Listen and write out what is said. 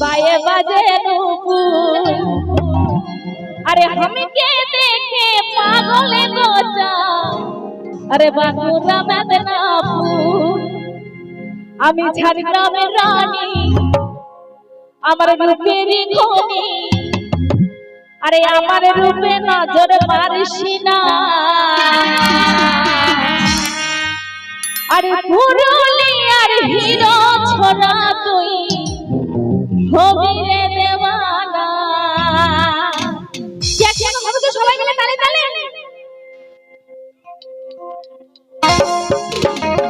পায়ে বাজে নুপুর। আরে হামিকে দেখে পাগলে গোজা আরে বাঁকুড়া মেদিনীপুর। আমি ঝাড়গ্রামের রানী। আমার রূপেরই খনি। আরে আমার রূপে নজর মারিস না। আরে পুরুলিয়ার Música